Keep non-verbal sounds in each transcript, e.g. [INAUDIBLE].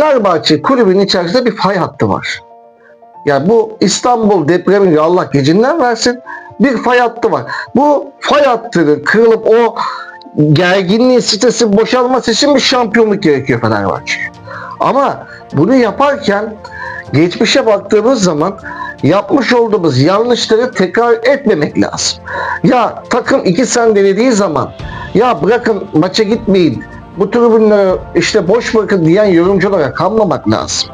Fenerbahçe kulübünün içerisinde bir fay hattı var. Yani bu İstanbul depremi Allah gecinden versin bir fay hattı var. Bu fay hattının kırılıp o gerginliğin stresi boşalması için bir şampiyonluk gerekiyor Fenerbahçe. Ama bunu yaparken geçmişe baktığımız zaman yapmış olduğumuz yanlışları tekrar etmemek lazım. Ya takım iki sen denediği zaman ya bırakın maça gitmeyin bu tribünleri işte boş bırakın diyen yorumculara kanmamak lazım.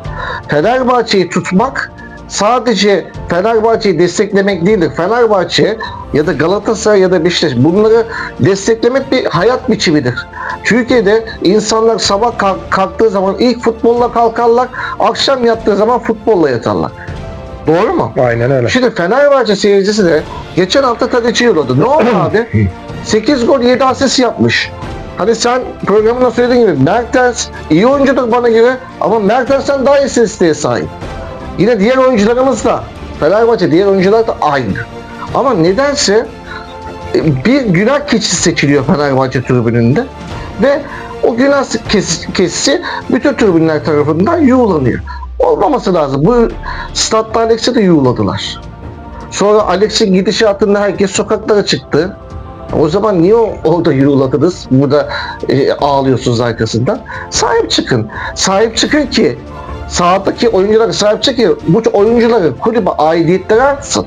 Fenerbahçe'yi tutmak sadece Fenerbahçe'yi desteklemek değildir. Fenerbahçe ya da Galatasaray ya da Beşiktaş bunları desteklemek bir hayat biçimidir. Türkiye'de insanlar sabah kalk- kalktığı zaman ilk futbolla kalkarlar, akşam yattığı zaman futbolla yatarlar. Doğru mu? Aynen öyle. Şimdi Fenerbahçe seyircisi de geçen hafta Tadic'i yolladı. Ne oldu [CLEARS THROAT] abi? 8 gol 7 asist yapmış. Hani sen programında söylediğin gibi Mertens iyi oyuncudur bana göre ama Mertens'ten daha iyi istatistiğe sahip. Yine diğer oyuncularımız da Fenerbahçe diğer oyuncular da aynı. Ama nedense e, bir günah keçisi seçiliyor Fenerbahçe tribününde ve o günah keçisi bütün tribünler tarafından yuğlanıyor. Olmaması lazım. Bu statta Alex'i de yuğladılar. Sonra Alex'in gidişatında herkes sokaklara çıktı. O zaman niye orada yürüladınız? Burada e, ağlıyorsunuz arkasından. Sahip çıkın. Sahip çıkın ki sahadaki oyunculara sahip çıkın bu oyuncuların kulübe aidiyetleri artsın.